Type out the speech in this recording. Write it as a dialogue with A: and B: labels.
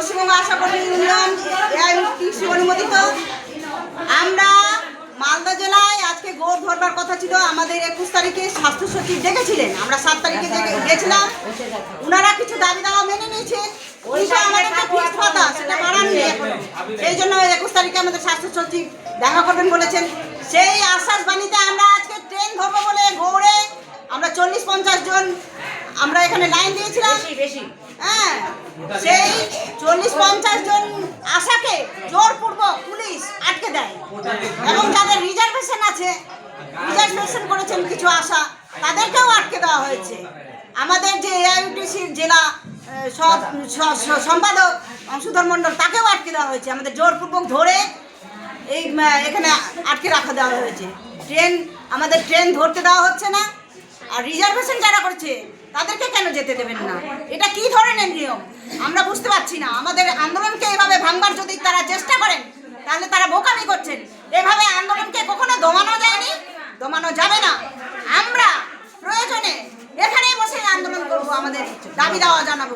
A: নিয়ম এআইটিসি অনুমোদিত। আমরা মালদা জেলায় আজকে গৌড় ধরবার কথা ছিল। আমাদের একুশ তারিখে স্বাস্থ্য সচিব ডেকেছিলেন। আমরা সাত তারিখে গেছিলাম। ওনারা কিছু দাবি দাওয়া মেনে নিয়েছে। কিন্তু আমাদেরকে ফিক্সড কথা সেটা সেই জন্য একুশ তারিখে আমাদের স্বাস্থ্য সচিব দেখা করবেন বলেছেন। সেই আশ্বাস বাণীতে আমরা আজকে ট্রেন ধরবো বলে গৌড়ে আমরা চল্লিশ পঞ্চাশ জন আমরা এখানে লাইন দিয়েছিলাম। হ্যাঁ সেই চল্লিশ পঞ্চাশ জন আশাকে জোরপূর্বক পুলিশ আটকে দেয়। এবং যাদের রিজার্ভেশন আছে রিজার্ভেশন করেছেন কিছু আশা, তাদেরকেও আটকে দেওয়া হয়েছে। আমাদের যে এআইউটিসির জেলা সম্পাদক অংশধর মণ্ডল, তাকেও আটকে দেওয়া হয়েছে। আমাদের জোরপূর্বক ধরে এই এখানে আটকে রাখা দেওয়া হয়েছে। ট্রেন, আমাদের ট্রেন ধরতে দেওয়া হচ্ছে না। আর রিজার্ভেশন যারা করছে, তাদেরকে কেন যেতে দেবেন না? এটা কি ধরনের নিয়ম? আমরা বুঝতে পারছি না। আমাদের আন্দোলনকে এভাবে ভাঙবার যদি তারা চেষ্টা করেন, তাহলে তারা বোকামি করছেন। এভাবে আন্দোলনকে কখনো দমানো যায়নি? দমানো যাবে না। আমরা প্রয়োজনে এখানেই বসে আন্দোলন করব আমাদের দাবি দেওয়া জানাব।